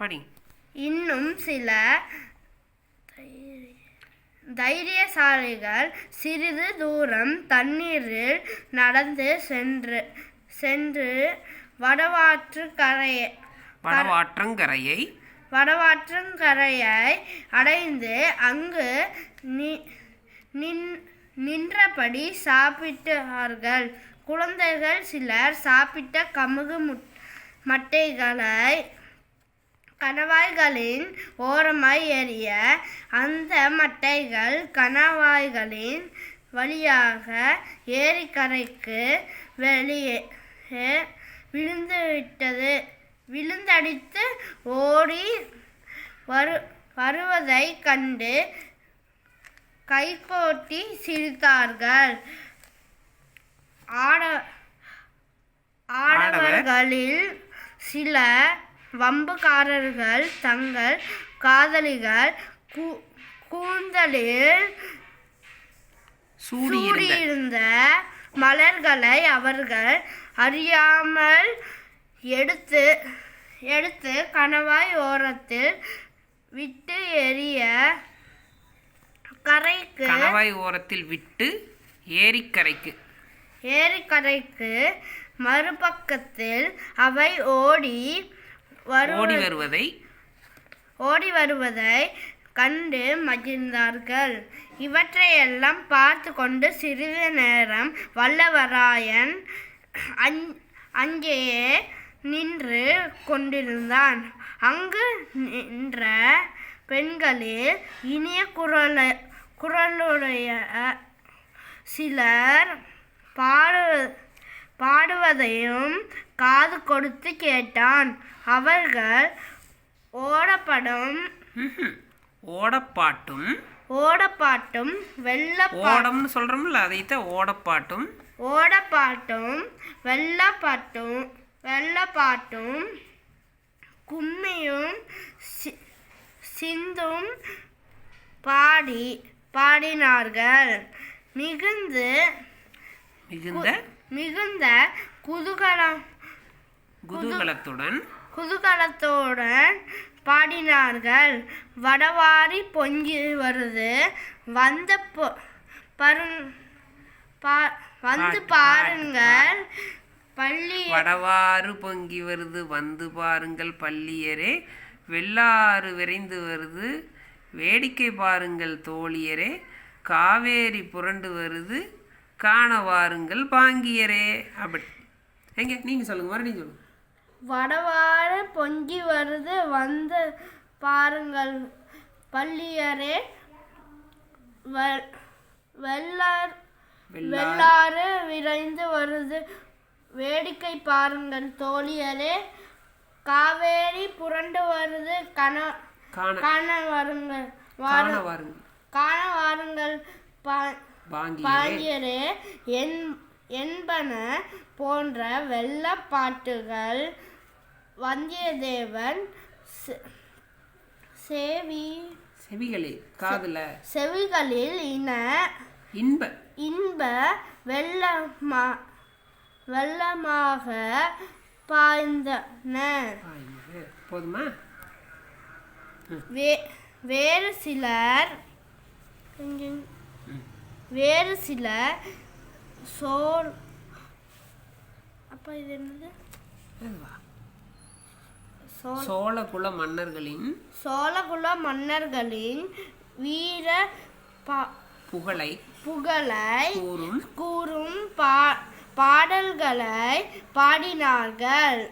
படி. இன்னும் சில தைரியசாலிகள் சிறிது தூரம் தண்ணீரில் நடந்து சென்று சென்று வடவாற்று கரையை வடவாற்றங்கரையை? வடவாற்றங்கரையை அடைந்து அங்கு நின்றபடி சாப்பிட்டார்கள். குழந்தைகள் சிலர் சாப்பிட்ட கமுகு முட்- மட்டைகளை கணவாய்களின் ஓரமாய் எறிய அந்த மட்டைகள் கணவாய்களின் வழியாக ஏரிக்கரைக்கு வெளியே விழுந்துவிட்டது. விழுந்தடித்து ஓடி வரு வருவதைக் கண்டு கைகோட்டி சிரித்தார்கள். ஆட ஆடவர்களில் சில வம்புக்காரர்கள் தங்கள் காதலிகள் கூந்தலில் சூடியிருந்த மலர்களை அவர்கள் அறியாமல் எடுத்து எடுத்து கணவாய் ஓரத்தில் விட்டு எறிய கரைக்கு கணவாய் ஓரத்தில் விட்டு ஏரிக்கரைக்கு. ஏரிக்கரைக்கு மறுபக்கத்தில் அவை ஓடி ஓடி வருவதை ஓடி வருவதை கண்டு மகிழ்ந்தார்கள். இவற்றையெல்லாம் பார்த்து கொண்டு சிறிது நேரம் வல்லவராயன் அங்கேயே நின்று கொண்டிருந்தான். அங்கு நின்ற பெண்களில் இனிய குரல குரலுடைய சிலர் பாடு பாடுவதையும் காது கொடுத்து கேட்டான். அவர்கள் ஓடப்படும். ஓடப்பாட்டும். ஓடப்பாட்டும் வெள்ளப்பா ஓடம்னு சொல்றோம்ல அதைத்தான் ஓடப்பாட்டும். ஓடப்பாட்டும் வெள்ளப்பாட்டும் வெள்ளப்பாட்டும் கும்மியும் சிந்தும் பாடி பாடினார்கள். மிகுந்து மிகுந்த மிகுந்த குதூகலம் குதூகலத்துடன் குதூகலத்துடன் பாடினார்கள். வடவாரி பொங்கி வருது. வந்த பொ- பருங் பா- வந்து பாருங்கள். பள்ளி வடவாறு பொங்கி வருது வந்து பாருங்கள் பள்ளியரே. வெள்ளாறு விரைந்து வருது வேடிக்கை பாருங்கள் தோழியரே. காவேரி புரண்டு வருது காண வாருங்கள் பாங்கியரே. அப்படி. எங்க? நீங்க சொல்லுங்க மறுபடியும் சொல்லுங்க. வடவாறு பொங்கி வருது வந்து பாருங்கள். பள்ளியரே வெள்ளார் வெள்ளாறு விரைந்து வருது. வேடிக்கை பாருங்கள் தோழியரே. காவேரி புரண்டு வருது கண. காண வருங்கள். வாரு- வாருங்கள். காண வாருங்கள் பா- பாண்டியரே என் என்பன போன்ற வெள்ளப்பாட்டுகள் வந்தியத்தேவன் செவி செவிகளே காதுல. செவிகளில் இன இன்ப. இன்ப வெள்ளமா வெள்ளமாக பாய்ந்தன. போதுமா? வே வேறு சிலர் வேறு சிலர் சோர் அப்பா இது என்னது? சோழகுல மன்னர்களின் சோழகுல மன்னர்களின் வீர பா- புகழை புகழை கூறும் கூறும் பா பாடல்களை பாடினார்கள்.